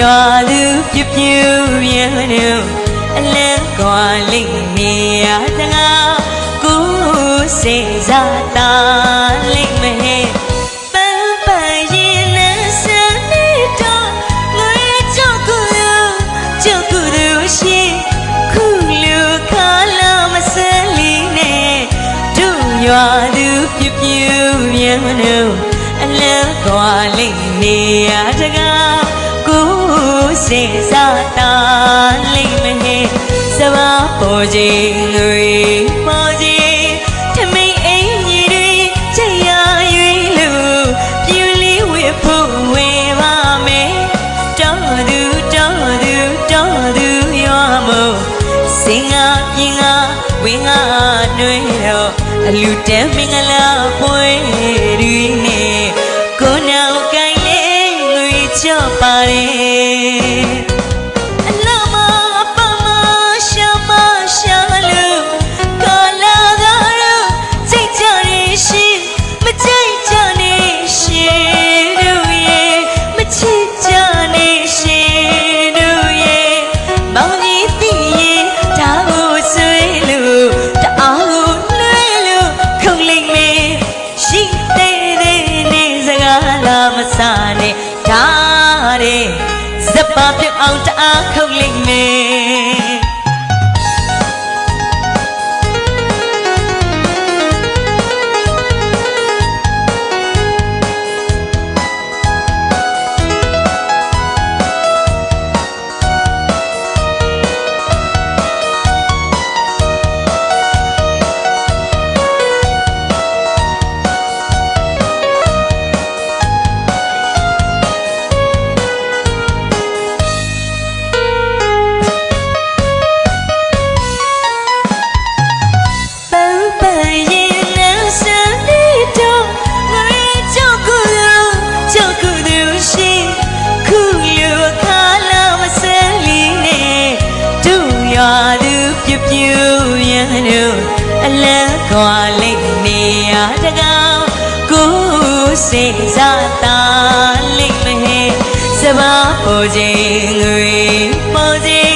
ရွာသူပြပြရန်တို့အလန်းကွာလိမ့်နေရတငါကိုစေစားတာလိမ့်မဟဲ့ပန်းပန်းရင်နဲ့စနေတော့ငွေကြောက်ကူကြောက်ကူတို့ရှိခုလူခါလာမစလီနဲ့တို့ရွာသူပြပြရန်တို့အလန်းကွာလိမ့်နေရတကားကို စေစားတာလိမ့်မဟဲ့စဘာပေါ်ခြင်းတွေပေါ်ခြင်းထမိန်အင်းကြီးတွေချရရွေးလို့ပြူလေးဝေဖို့ဝေပါမယ်တော်သူတော်သူတော်သူရွာမို့စင်ငါပြင်ငါဝင်းငါနှွေတော့အလူတန်းမင်္ဂလာပွဲတွေနဲ့ကိုနောင်ကိုင်းလေးငွေချပါတ မစားနဲ့ဒါတဲ့ဇပ်ပါပြတ်အောင်တအားခုန်လိမ့်မယ် လို့အလန့်ခွာလိုက်နေရတကားကိုစေစားတာလိမ့်မယ်စပါပေါ်ခြင်းငွေပေါ်ခြင်း